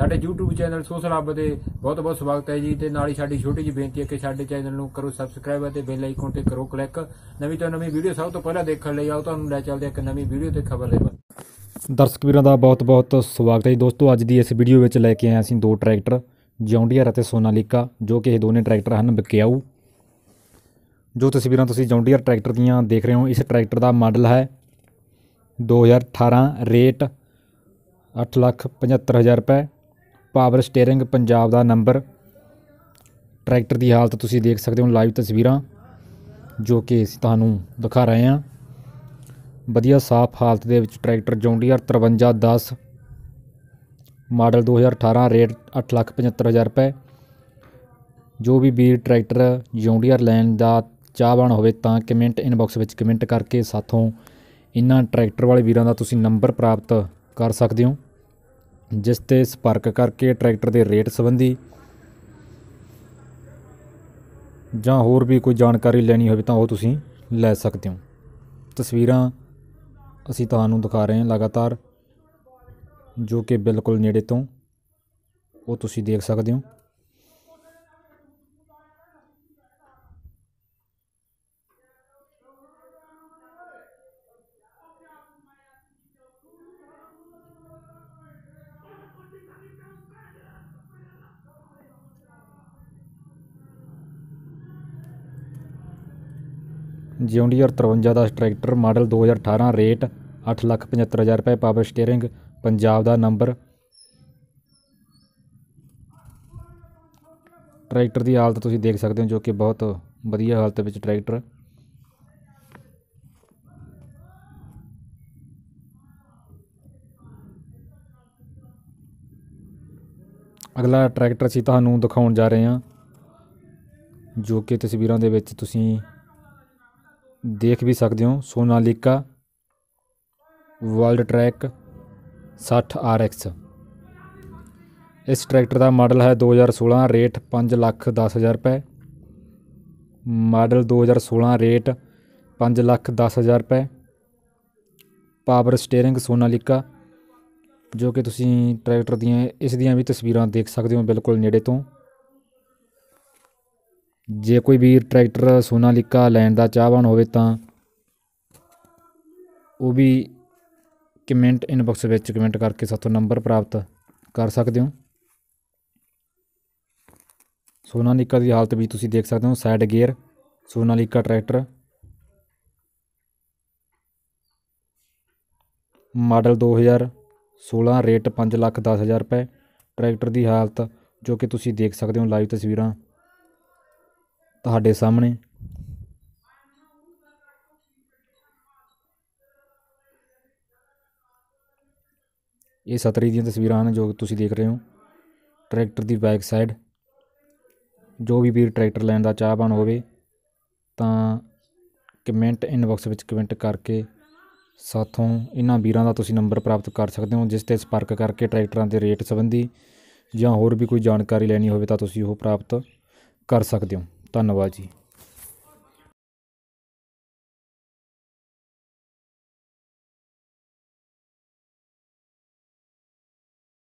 ਸਾਡੇ YouTube channel social ਹੱਬ ਦੇ ਬਹੁਤ ਬਹੁਤ ਸਵਾਗਤ ਹੈ ਜੀ ਤੇ ਨਾਲ ਹੀ ਸਾਡੀ ਛੋਟੀ ਜਿਹੀ ਬੇਨਤੀ ਹੈ ਕਿ ਸਾਡੇ ਚੈਨਲ ਨੂੰ ਕਰੋ ਸਬਸਕ੍ਰਾਈਬ ਅਤੇ ਬੈਲ ਆਈਕਨ ਤੇ ਕਰੋ ਕਲਿੱਕ ਨਵੀਂ ਤੋਂ ਨਵੀਂ ਵੀਡੀਓ ਸਭ ਤੋਂ ਪਹਿਲਾਂ ਦੇਖਣ ਲਈ ਆਓ, ਤੁਹਾਨੂੰ ਲੈ ਚੱਲਦੇ ਹਾਂ ਇੱਕ ਨਵੀਂ ਵੀਡੀਓ ਤੇ ਖਬਰ ਦੇ ਦਰਸ਼ਕ ਵੀਰਾਂ ਦਾ ਬਹੁਤ-ਬਹੁਤ ਸਵਾਗਤ ਹੈ ਜੀ। ਦੋਸਤੋ, ਅੱਜ ਦੀ ਇਸ ਵੀਡੀਓ ਵਿੱਚ ਲੈ ਕੇ ਆਏ ਅਸੀਂ ਦੋ ਟਰੈਕਟਰ, ਜੌਂਡੀਅਰ ਅਤੇ ਸੋਨਾਲੀਕਾ, ਜੋ ਕਿ ਇਹ ਦੋਨੇ ਟਰੈਕਟਰ ਹਨ ਵਿਕਿਆਊ ਜੋ ਤਸਵੀਰਾਂ ਤੁਸੀਂ ਜੌਂਡੀਅਰ ਟਰੈਕਟਰ ਦੀਆਂ ਦੇਖ ਰਹੇ ਹੋ, ਇਸ ਟਰੈਕਟਰ ਦਾ ਮਾਡਲ ਹੈ 2018 ਰੇਟ 875000 ਰੁਪਏ। ਪਾਵਰ ਸਟੀਅਰਿੰਗ ਪੰਜਾਬ ਦਾ ਨੰਬਰ। ਟਰੈਕਟਰ ਦੀ ਹਾਲਤ ਤੁਸੀਂ ਦੇਖ ਸਕਦੇ ਹੋ ਲਾਈਵ ਤਸਵੀਰਾਂ, ਜੋ ਕਿ ਅਸੀਂ ਤੁਹਾਨੂੰ ਦਿਖਾ ਰਹੇ ਹਾਂ। ਵਧੀਆ ਸਾਫ਼ ਹਾਲਤ ਦੇ ਵਿੱਚ ਟਰੈਕਟਰ ਜੌਂਡੀਅਰ 5310 ਮਾਡਲ 2018 ਰੇਟ 875000 ਰੁਪਏ। ਜੋ ਵੀ ਵੀਰ ਟਰੈਕਟਰ ਜੌਂਡੀਅਰ ਲੈਣ ਦਾ ਚਾਹਵਾਨ ਹੋਵੇ ਤਾਂ ਕਮੈਂਟ ਇਨਬਾਕਸ ਵਿੱਚ ਕਮੈਂਟ ਕਰਕੇ ਸਾਥੋਂ ਇਹਨਾਂ ਟਰੈਕਟਰ ਵਾਲੇ ਵੀਰਾਂ ਦਾ ਤੁਸੀਂ ਨੰਬਰ ਪ੍ਰਾਪਤ ਕਰ ਸਕਦੇ ਹੋ। ਜਿਸ ਤੇ ਸੰਪਰਕ ਕਰਕੇ ਟਰੈਕਟਰ ਦੇ ਰੇਟ ਸੰਬੰਧੀ ਜਾਂ ਹੋਰ ਵੀ ਕੋਈ ਜਾਣਕਾਰੀ ਲੈਣੀ ਹੋਵੇ ਤਾਂ ਉਹ ਤੁਸੀਂ ਲੈ ਸਕਦੇ ਹੋ। ਤਸਵੀਰਾਂ ਅਸੀਂ ਤੁਹਾਨੂੰ ਦਿਖਾ ਰਹੇ ਹਾਂ ਲਗਾਤਾਰ, ਜੋ ਕਿ ਬਿਲਕੁਲ ਨੇੜੇ ਤੋਂ ਉਹ ਤੁਸੀਂ ਦੇਖ ਸਕਦੇ ਹੋ। ਜੌਂਡੀਅਰ 53 ਦਾ ਟਰੈਕਟਰ ਮਾਡਲ 2018 ਰੇਟ 875000 ਰੁਪਏ, ਪਾਵਰ ਸਟੀਅਰਿੰਗ ਪੰਜਾਬ ਦਾ ਨੰਬਰ। ਟਰੈਕਟਰ ਦੀ ਹਾਲਤ ਤੁਸੀਂ ਦੇਖ ਸਕਦੇ ਹੋ ਜੋ ਕਿ ਬਹੁਤ ਵਧੀਆ ਹਾਲਤ ਵਿੱਚ ਟਰੈਕਟਰ। ਅਗਲਾ ਟਰੈਕਟਰ ਅਸੀਂ ਤੁਹਾਨੂੰ ਦਿਖਾਉਣ ਜਾ ਰਹੇ ਹਾਂ ਜੋ ਕਿ ਤਸਵੀਰਾਂ ਦੇ ਵਿੱਚ ਤੁਸੀਂ ਦੇਖ ਵੀ ਸਕਦੇ ਹੋ, ਸੋਨਾਲੀਕਾ, ਵਰਲਡ ਟਰੈਕ 60 RX ਇਸ ਟਰੈਕਟਰ ਦਾ ਮਾਡਲ ਹੈ 2016 ਰੇਟ 5 ਲੱਖ 10 ਹਜ਼ਾਰ ਰੁਪਏ। ਮਾਡਲ 2016 ਰੇਟ 5 ਲੱਖ 10 ਹਜ਼ਾਰ ਰੁਪਏ। ਪਾਵਰ ਸਟੀਅਰਿੰਗ ਸੋਨਾਲੀਕਾ, ਜੋ ਕਿ ਤੁਸੀਂ ਟਰੈਕਟਰ ਦੀਆਂ, ਇਸ ਦੀਆਂ ਵੀ ਤਸਵੀਰਾਂ ਦੇਖ ਸਕਦੇ ਹੋ ਬਿਲਕੁਲ ਨੇੜੇ ਤੋਂ। ਜੇ ਕੋਈ ਵੀਰ ਟਰੈਕਟਰ ਸੋਨਾਲੀਕਾ ਲੈਣ ਦਾ ਚਾਹਵਾਨ ਹੋਵੇ ਤਾਂ ਉਹ ਵੀ ਕਮੈਂਟ ਇਨਬਾਕਸ ਵਿੱਚ ਕਮੈਂਟ ਕਰਕੇ ਸਾਥੋਂ ਨੰਬਰ ਪ੍ਰਾਪਤ ਕਰ ਸਕਦੇ ਹੋ। ਸੋਨਾਲੀਕਾ ਦੀ ਹਾਲਤ ਵੀ ਤੁਸੀਂ ਦੇਖ ਸਕਦੇ ਹੋ side gear Sonalika tractor. Model 2016 rate 5 lakh 10 ਹਜ਼ਾਰ ਰੁਪਏ। ਟਰੈਕਟਰ ਦੀ ਹਾਲਤ ਜੋ ਕਿ ਤੁਸੀਂ ਦੇਖ ਸਕਦੇ ਹੋ ਲਾਈਵ ਤਸਵੀਰਾਂ ਤੁਹਾਡੇ ਸਾਹਮਣੇ। ਇਹ ਸਤਰੀ ਦੀਆਂ ਤਸਵੀਰਾਂ ਹਨ ਜੋ ਤੁਸੀਂ ਦੇਖ ਰਹੇ ਹੋ। ਟਰੈਕਟਰ ਦੀ ਬੈਕ ਸਾਈਡ ਜੋ ਵੀ ਵੀਰ ਟਰੈਕਟਰ ਲੈਣ ਦਾ ਚਾਹਵਾਨ ਹੋਵੇ, ਤਾਂ ਕਮੈਂਟ ਇਨਬਾਕਸ ਵਿੱਚ ਕਮੈਂਟ ਕਰਕੇ ਸਾਥੋਂ ਇਹਨਾਂ ਵੀਰਾਂ ਦਾ ਤੁਸੀਂ ਨੰਬਰ ਪ੍ਰਾਪਤ ਕਰ ਸਕਦੇ ਹੋ, ਜਿਸ ਤੇ ਸੰਪਰਕ ਕਰਕੇ ਟਰੈਕਟਰਾਂ ਦੇ ਰੇਟ ਸੰਬੰਧੀ ਜਾਂ ਹੋਰ ਵੀ ਕੋਈ ਜਾਣਕਾਰੀ ਲੈਣੀ ਹੋਵੇ ਤਾਂ ਤੁਸੀਂ ਉਹ ਪ੍ਰਾਪਤ ਕਰ ਸਕਦੇ ਹੋ। ਧੰਨਵਾਦ ਜੀ